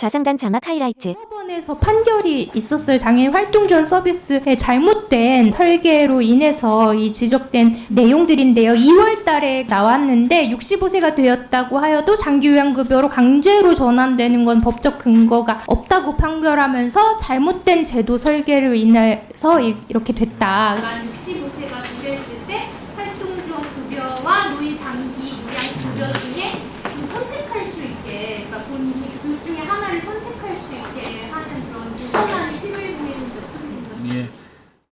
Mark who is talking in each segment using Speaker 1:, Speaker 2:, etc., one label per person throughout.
Speaker 1: 좌상단 자막 하이라이트.
Speaker 2: 법원에서 판결이 있었어요. 장애인 활동 지원 서비스의 잘못된 설계로 인해서 이 지적된 내용들인데요. 2월 달에 나왔는데 65세가 되었다고 하여도 장기 요양 급여로 강제로 전환되는 건 법적 근거가 없다고 판결하면서 잘못된 제도 설계로 인해서 이- 이렇게 됐다. 만 65세가 부재했을 때 활동 지원 급여와 노인 장기 요양 급여 중에 좀 선택할 수 있게 그러니까 본인이 둘 중에 하나를 선택할 수 있게 하는 그런 개선안이 필요해 보이는데 어떻게 생각하세요?
Speaker 3: 예.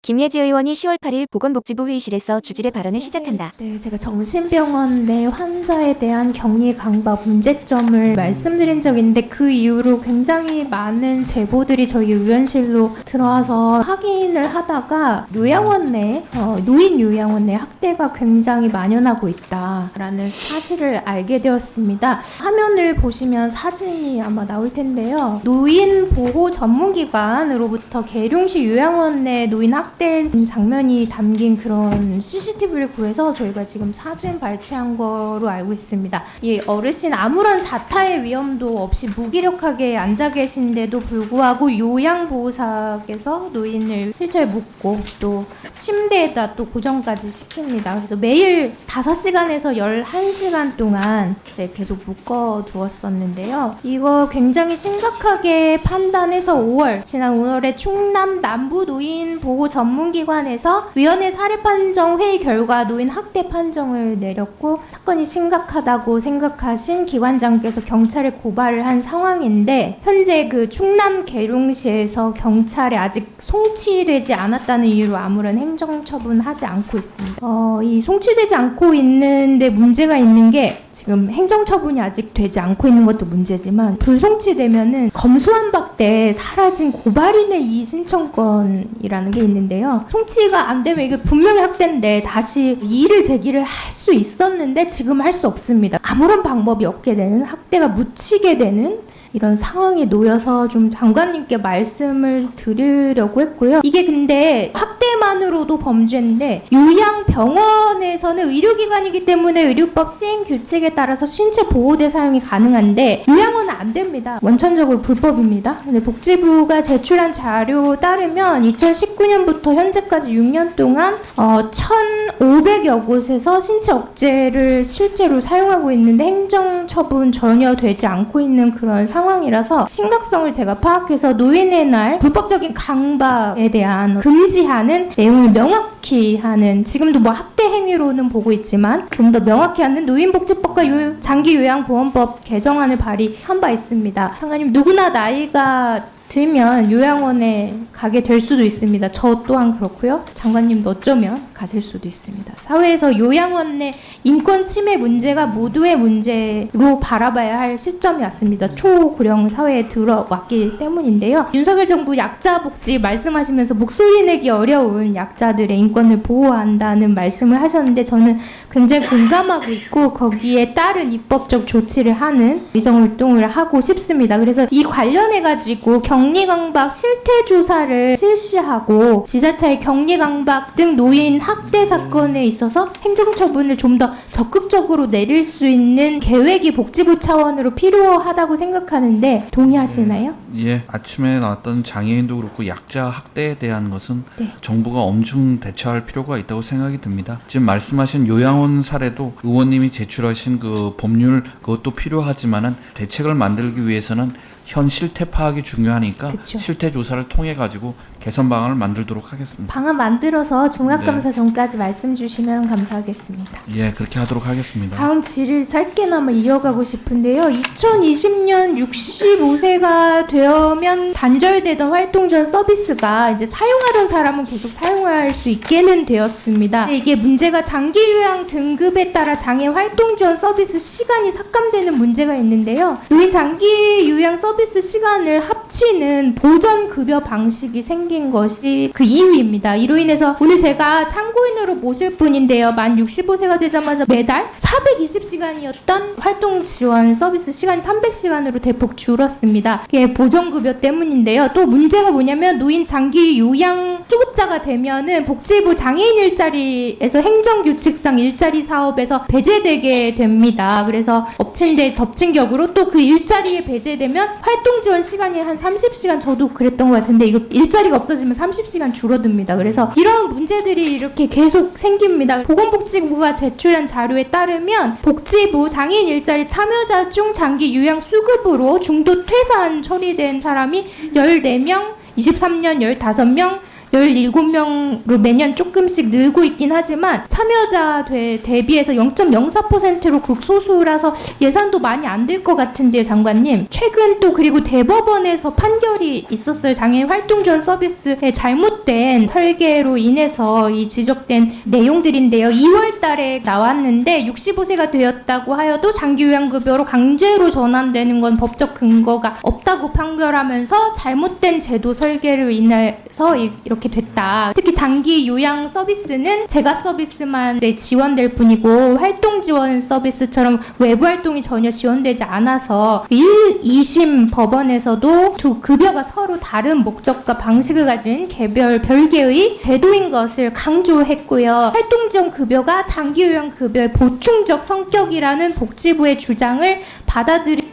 Speaker 1: 김예지 의원이 10월 8일 보건복지부 회의실에서 주질의 발언을 시작한다.
Speaker 2: 네, 제가 정신병원 내 환자에 대한 격리 강박 문제점을 말씀드린 적이 있는데 그 이후로 굉장히 많은 제보들이 저희 의원실로 들어와서 확인을 하다가 요양원 내 어, 노인 요양원 내 학대가 굉장히 만연하고 있다라는 사실을 알게 되었습니다. 화면을 보시면 사진이 아마 나올 텐데요. 노인 보호 전문기관으로부터 계룡시 요양원 내 노인 학대 장면이 담긴 그런 CCTV를 구해서 저희가 지금 사진 발췌한 거로 알고 있습니다. 이 어르신 아무런 자타의 위험도 없이 무기력하게 앉아 계신데도 불구하고 요양보호사께서 노인을 휠체어에 묶고 또 침대에다 또 고정까지 시킵니다. 그래서 매일 5시간에서 11시간 동안 이제 계속 묶어 두었었는데요. 이거 굉장히 심각하게 판단해서 5월, 지난 5월에 충남 남부 노인 보호 전 문기관에서 위원회 사례 판정 회의 결과 노인 학대 판정을 내렸고 사건이 심각하다고 생각하신 기관장께서 경찰에 고발을 한 상황인데 현재 그 충남 계룡시에서 경찰에 아직 송치되지 않았다는 이유로 아무런 행정 처분하지 않고 있습니다. 어, 이 송치되지 않고 있는데 문제가 있는 게 지금 행정 처분이 아직 되지 않고 있는 것도 문제지만 불송치되면은 검수완박 때 사라진 고발인의 이의 신청권이라는 게 있는데요. 송치가 안 되면 이게 분명히 학대인데 다시 이의를 제기를 할 수 있었는데 지금 할 수 없습니다. 아무런 방법이 없게 되는 학대가 묻히게 되는 이런 상황에 놓여서 좀 장관님께 말씀을 드리려고 했고요. 이게 근데 학대만으로도 범죄인데 요양병원에서는 의료기관이기 때문에 의료법 시행 규칙에 따라서 신체 보호대 사용이 가능한데 요양원은 안 됩니다. 원천적으로 불법입니다. 근데 복지부가 제출한 자료 따르면 2019년부터 현재까지 6년 동안 어, 1,500여 곳에서 신체 억제를 실제로 사용하고 있는데 행정 처분 전혀 되지 않고 있는 그런 상황 이라서 심각성을 제가 파악해서 노인의 날 불법적인 강박에 대한 금지하는 내용을 명확히 하는 지금도 뭐 학대 행위로는 보고 있지만 좀 더 명확히 하는 노인복지법과 요- 장기요양보험법 개정안을 발의한 바 있습니다. 상관님 누구나 나이가 들면 요양원에 가게 될 수도 있습니다. 저 또한 그렇고요. 장관님도 어쩌면 가실 수도 있습니다. 사회에서 요양원 내 인권 침해 문제가 모두의 문제로 바라봐야 할 시점이 왔습니다. 초고령 사회에 들어왔기 때문인데요. 윤석열 정부 약자 복지 말씀하시면서 목소리 내기 어려운 약자들의 인권을 보호한다는 말씀을 하셨는데 저는 굉장히 공감하고 있고 거기에 따른 입법적 조치를 하는 의정 활동을 하고 싶습니다. 그래서 이 관련해 가지고 격리 강박 실태 조사를 실시하고 지자체의 격리 강박 등 노인 학대 사건에 있어서 행정 처분을 좀 더 적극적으로 내릴 수 있는 계획이 복지부 차원으로 필요하다고 생각하는데 동의하시나요?
Speaker 3: 예. 아침에 나왔던 장애인도 그렇고 약자 학대에 대한 것은
Speaker 2: 네.
Speaker 3: 정부가 엄중 대처할 필요가 있다고 생각이 듭니다. 지금 말씀하신 요양원 사례도 의원님이 제출하신 그 법률 그것도 필요하지만은 대책을 만들기 위해서는 현 실태 파악이 중요 하니까
Speaker 2: 그쵸.
Speaker 3: 실태 조사를 통해 가지고 개선 방안을 만들도록 하겠습니다.
Speaker 2: 방안 만들어서 종합감사 전까지 말씀 주시면 감사하겠습니다.
Speaker 3: 예, 그렇게 하도록 하겠습니다.
Speaker 2: 다음 질을 짧게나마 이어가고 싶은데요. 2020년 65세가 되면 단절되던 활동 전 서비스가 이제 사용하던 사람은 계속 사용할 수 있게는 되었습니다. 근데 이게 문제가 장기 요양 등급에 따라 장애 활동 지원 서비스 시간이 삭감되는 문제가 있는데요. 노인 장기 요양 서비스 시간을 합 치는 보전 급여 방식이 생긴 것이 그 이유입니다. 이로 인해서 오늘 제가 참고인으로 모실 분인데요. 만 65세가 되자마자 매달 420시간이었던 활동 지원 서비스 시간이 300시간으로 대폭 줄었습니다. 이게 보전 급여 때문인데요. 또 문제가 뭐냐면 노인 장기 요양 초급자가 되면은 복지부 장애인 일자리에서 행정규칙상 일자리 사업에서 배제되게 됩니다. 그래서 엎친 데 덮친 격으로 또 그 일자리에 배제되면 활동 지원 시간이 한 30시간 저도 그랬던 것 같은데 이거 일자리가 없어지면 30시간 줄어듭니다. 그래서 이런 문제들이 이렇게 계속 생깁니다. 보건복지부가 제출한 자료에 따르면 복지부 장애인 일자리 참여자 중 장기 요양 수급으로 중도 퇴사한 처리된 사람이 14명, 23년 15명, 17명으로 매년 조금씩 늘고 있긴 하지만 참여자 대, 대비해서 0.04%로 극소수라서 예산도 많이 안들것 같은데요, 장관님. 최근 또 그리고 대법원에서 판결이 있었어요. 장애인 활동 지원 서비스의 잘못된 설계로 인해서 이 지적된 내용들인데요. 2월 달에 나왔는데 65세가 되었다고 하여도 장기 요양급여로 강제로 전환되는 건 법적 근거가 없다고 판결하면서 잘못된 제도 설계로 인해서 이- 이렇게 됐다. 특히 장기 요양 서비스는 재가 서비스만 이제 지원될 뿐이고 활동 지원 서비스처럼 외부 활동이 전혀 지원되지 않아서 1, 2심 법원에서도 두 급여가 서로 다른 목적과 방식을 가진 개별 별개의 제도인 것을 강조했고요. 활동 지원 급여가 장기 요양 급여의 보충적 성격이라는 복지부의 주장을 받아들이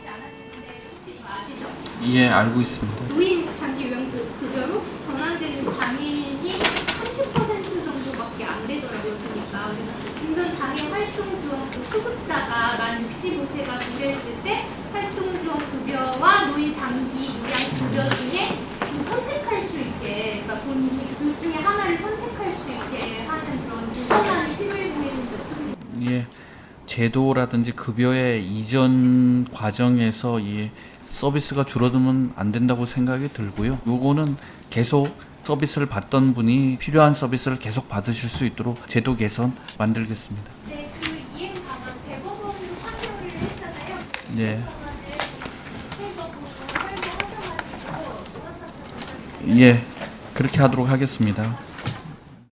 Speaker 3: 예, 알고 있습니다.
Speaker 2: 노인 장기 요양 급- 급여로 전환되는 장애인이 30% 정도밖에 안 되더라고요 보니까 그래서 운전 장애 활동 지원 그 수급자가 만 65세가 부려했을 때 활동 지원 급여와 노인 장기 요양 급여 중에 좀 선택할 수 있게 그러니까 본인이 둘 중에 하나를 선택할 수 있게 하는 그런 개선안이 필요해 보이는데 어떻게
Speaker 3: 예, 제도라든지 급여의 이전 과정에서 이 서비스가 줄어들면 안 된다고 생각이 들고요. 요거는 계속 서비스를 받던 분이 필요한 서비스를 계속 받으실 수 있도록 제도 개선 만들겠습니다.
Speaker 2: 네, 그 이행 방안 대법원도 판결을 했잖아요.
Speaker 3: 예, 예, 그렇게 하도록 하겠습니다.